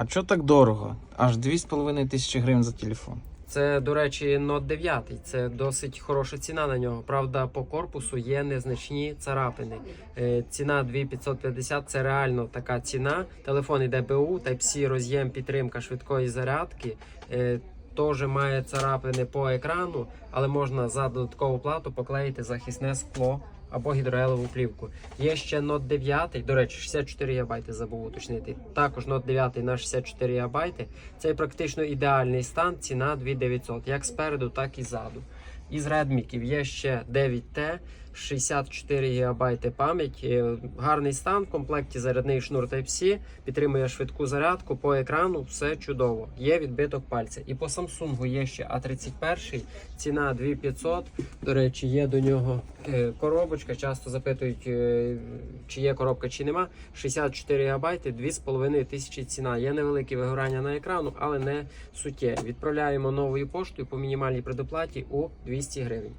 А чого так дорого? Аж 2,5 тисячі гривень за телефон. Це, до речі, Note 9. Це досить хороша ціна на нього. Правда, по корпусу є незначні царапини. Е, Ціна 2550 це реально така ціна. Телефон йде БУ, Type-C роз'єм, підтримка швидкої зарядки. Е, Теж має царапини по екрану, але можна за додаткову плату поклеїти захисне скло або гідроелеву плівку. Є ще Note 9, до речі, 64 ГБ забув уточнити. Також Note 9 на 64 ГБ. Це практично ідеальний стан, ціна 2900, як спереду, так і ззаду. Із редміків є ще 9T, 64 ГБ пам'ять. Е, Гарний стан, в комплекті зарядний шнур Type-C, підтримує швидку зарядку по екрану, все чудово. Є відбиток пальця. І по Samsung є ще А31, ціна 2500. До речі, є до нього е, коробочка. Часто запитують, е, чи є коробка, чи нема. 64 ГБ, 2500 ціна. Є невелике вигорання на екрану, але не суттєві. Відправляємо новою поштою по мінімальній предоплаті у 200 гривень.